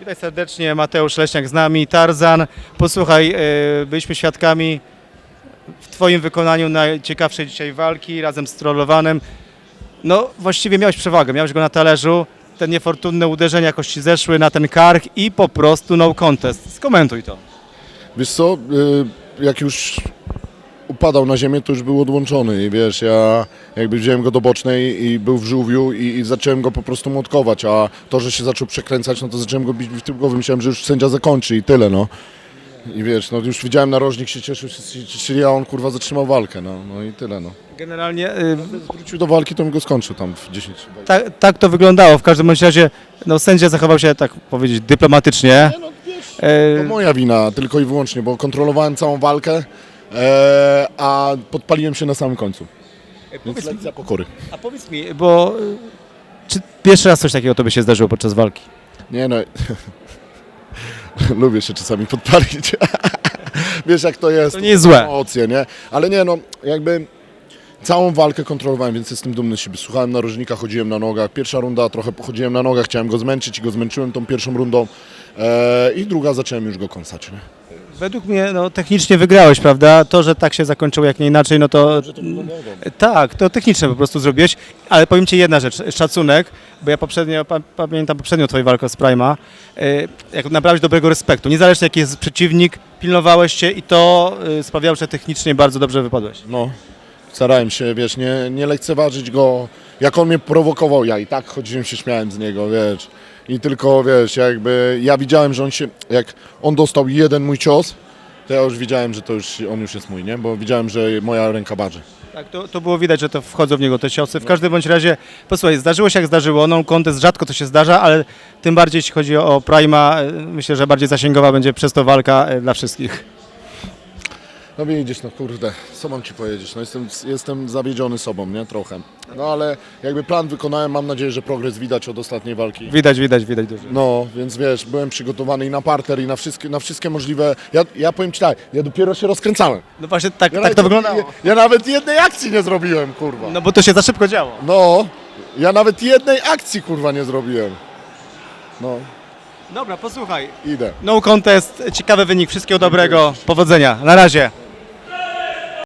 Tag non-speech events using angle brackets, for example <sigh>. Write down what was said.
Witaj serdecznie, Mateusz Leśniak z nami, Tarzan. Posłuchaj, e, byliśmy świadkami w Twoim wykonaniu najciekawszej dzisiaj walki razem z trollowanym. No właściwie miałeś przewagę, miałeś go na talerzu, te niefortunne uderzenia jakoś zeszły na ten kark i po prostu no contest. Skomentuj to. Wiesz co, y, jak już upadał na ziemię, to już był odłączony i wiesz, ja jakby wziąłem go do bocznej i był w żółwiu i, i zacząłem go po prostu młotkować, a to, że się zaczął przekręcać, no to zacząłem go bić w tył głowy, myślałem, że już sędzia zakończy i tyle, no. I wiesz, no już widziałem narożnik się cieszył, czyli a on kurwa zatrzymał walkę, no, no i tyle, no. Generalnie e, Wrócił do walki, to bym go skończył tam w 10. tak, tak to wyglądało. W każdym bądź razie no, sędzia zachował się, tak powiedzieć, dyplomatycznie. no wiesz, To moja wina tylko i wyłącznie, bo kontrolowałem całą walkę, e, a podpaliłem się na samym końcu. Więc powiedz mi- lekcja pokory. A powiedz mi, bo y, czy pierwszy raz coś takiego tobie się zdarzyło podczas walki? Nie no, <laughs> lubię się czasami podpalić. <laughs> Wiesz jak to jest. To nie jest złe. Emocje, nie? Ale nie no, jakby całą walkę kontrolowałem, więc jestem dumny z siebie. Słuchałem narożnika, chodziłem na nogach. Pierwsza runda trochę pochodziłem na nogach, chciałem go zmęczyć i go zmęczyłem tą pierwszą rundą. E, I druga zacząłem już go kąsać, nie? Według mnie no, technicznie wygrałeś, prawda? To, że tak się zakończyło jak nie inaczej, no to... Tak, to technicznie po prostu zrobiłeś, ale powiem Ci jedna rzecz, szacunek, bo ja poprzednio, pa, pamiętam poprzednią Twoją walkę z Prima, y, jak nabrałeś dobrego respektu, niezależnie jaki jest przeciwnik, pilnowałeś się i to y, sprawiało, że technicznie bardzo dobrze wypadłeś. No, starałem się, wiesz, nie, nie lekceważyć go. Jak on mnie prowokował, ja i tak chodziłem się, śmiałem z niego, wiesz. I tylko, wiesz, jakby ja widziałem, że on się, jak on dostał jeden mój cios, to ja już widziałem, że to już, on już jest mój, nie? Bo widziałem, że moja ręka barzy. Tak, to, to było widać, że to wchodzą w niego te ciosy. W każdym bądź razie, posłuchaj, zdarzyło się jak zdarzyło, no kontest rzadko to się zdarza, ale tym bardziej jeśli chodzi o Prima, y, myślę, że bardziej zasięgowa będzie przez to walka y, dla wszystkich. No widzisz, no kurde, co mam ci powiedzieć, no jestem, jestem zawiedziony sobą, nie? Trochę. No ale jakby plan wykonałem, mam nadzieję, że progres widać od ostatniej walki. Widać, widać, widać dużo. No, więc wiesz, byłem przygotowany i na parter, i na wszystkie, na wszystkie możliwe... Ja, ja powiem ci tak, ja dopiero się rozkręcałem. No właśnie tak, Ja tak nawet- to wyglądało. Ja, ja nawet jednej akcji nie zrobiłem, kurwa. No bo to się za szybko działo. No, ja nawet jednej akcji, kurwa, nie zrobiłem. No, Dobra, posłuchaj. idę. No contest, ciekawy wynik, wszystkiego dobrego, powodzenia. Na razie.